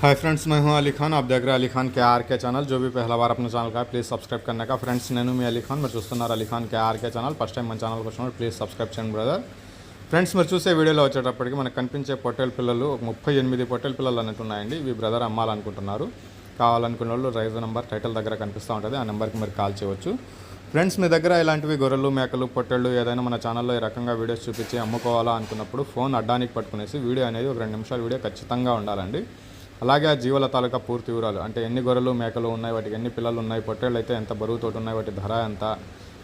Hi friends मैं हूं अली खान आप देख रहे हैं अली खान के आर के चैनल जो भी पहला बार अपने ఛానల్ का ప్లీజ్ సబ్స్క్రైబ్ करने का ఫ్రెండ్స్ నేను మీ అలీ ఖాన్ మీరు చూస్తున్నారు Ali Khan K RK channel first time మన ఛానల్కి వచ్చినప్పుడు ప్లీజ్ సబ్స్క్రైబ్ చేయండి బ్రదర్ ఫ్రెండ్స్ మీరు చూసే వీడియోలో వచ్చేటప్పటికి మనకు కనిపించే పొట్టేల పిల్లలు ఒక ముప్పై ఎనిమిది పొట్టేల పిల్లలు అన్నట్టు ఉన్నాయండి ఇవి బ్రదర్ అమ్మాలనుకుంటున్నారు కావాలనుకున్న వాళ్ళు రైతు నెంబర్ టైటిల్ దగ్గర కనిపిస్తూ ఉంటుంది ఆ నెంబర్కి మీరు కాల్ చేయవచ్చు ఫ్రెండ్స్ మీ దగ్గర ఇలాంటివి గొర్రెలు మేకలు పొట్టేళ్ళు ఏదైనా మన ఛానల్లో ఈ రకంగా వీడియోస్ చూపించి అమ్ముకోవాలా అనుకున్నప్పుడు ఫోన్ అడ్డానికి పట్టుకునేసి వీడియో అనేది ఒక రెండు నిమిషాల వీడియో ఖచ్చితంగా ఉండాలండి అలాగే ఆ జీవుల తాలూకా పూర్తి వివరాలు. అంటే ఎన్ని గొర్రెలు మేకలు ఉన్నాయి వాటికి ఎన్ని పిల్లలు ఉన్నాయి పొట్టేళ్ళు అయితే ఎంత బరువుతోటి ఉన్నాయి వాటి ధర ఎంత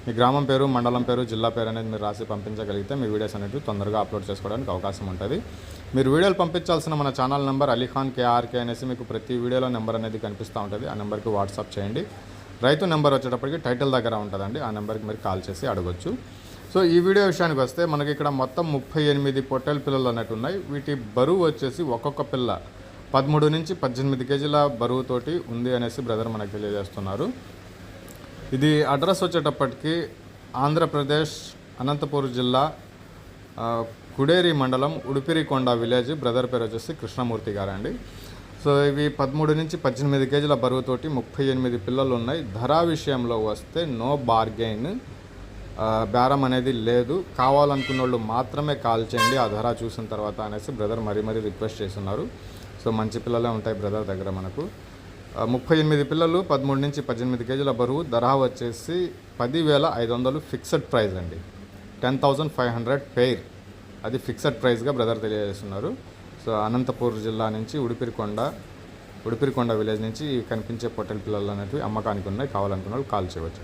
మీ గ్రామం పేరు మండలం పేరు జిల్లా పేరు అనేది మీరు రాసి పంపించగలిగితే మీ వీడియోస్ అనేవి తొందరగా అప్లోడ్ చేసుకోవడానికి అవకాశం ఉంటుంది. మీరు వీడియోలు పంపించాల్సిన మన ఛానల్ నెంబర్ అలీఖాన్ కేఆర్కే అనేసి మీకు ప్రతి వీడియోలో నెంబర్ అనేది కనిపిస్తూ ఉంటుంది. ఆ నెంబర్కి వాట్సాప్ చేయండి. రైతు నెంబర్ వచ్చేటప్పటికి టైటిల్ దగ్గర ఉంటుందండి. ఆ నెంబర్కి మీరు కాల్ చేసి అడగొచ్చు. సో ఈ వీడియో విషయానికి వస్తే మనకి ఇక్కడ మొత్తం ముప్పై ఎనిమిది పొట్టెల పిల్లలు అన్నట్టు ఉన్నాయి. వీటి బరువు వచ్చేసి ఒక్కొక్క పిల్ల పదమూడు నుంచి పద్దెనిమిది కేజీల బరువుతోటి ఉంది అనేసి బ్రదర్ మనకు తెలియజేస్తున్నారు. ఇది అడ్రస్ వచ్చేటప్పటికి ఆంధ్రప్రదేశ్ అనంతపూర్ జిల్లా కుడేరి మండలం ఉడిపిరికొండ విలేజ్. బ్రదర్ పేరు వచ్చేసి కృష్ణమూర్తి గారండి. సో ఇవి పదమూడు నుంచి పద్దెనిమిది కేజీల బరువుతోటి ముప్పై ఎనిమిది పిల్లలు ఉన్నాయి. ధర విషయంలో వస్తే నో బార్గెయిన్. బేరం అనేది లేదు. కావాలనుకున్న వాళ్ళు మాత్రమే కాల్ చేయండి. ఆ ధర చూసిన తర్వాత అనేసి బ్రదర్ మరీ మరీ రిక్వెస్ట్ చేస్తున్నారు. సో మంచి పిల్లలే ఉంటాయి బ్రదర్ దగ్గర మనకు. ముప్పై ఎనిమిది పిల్లలు పదమూడు నుంచి పద్దెనిమిది కేజీల బరువు ధర వచ్చేసి పదివేల ఐదు వందలు ఫిక్స్డ్ ప్రైస్ అండి. Ten thousand five hundred per అది ఫిక్స్డ్ ప్రైస్గా బ్రదర్ తెలియజేస్తున్నారు. సో అనంతపూర్ జిల్లా నుంచి ఉడిపిరికొండ ఉడిపిరికొండ విలేజ్ నుంచి కనిపించే పొట్టెల పిల్లలు అనేవి అమ్మకానికి ఉన్నాయి. కావాలనుకున్న వాళ్ళు కాల్ చేయవచ్చు.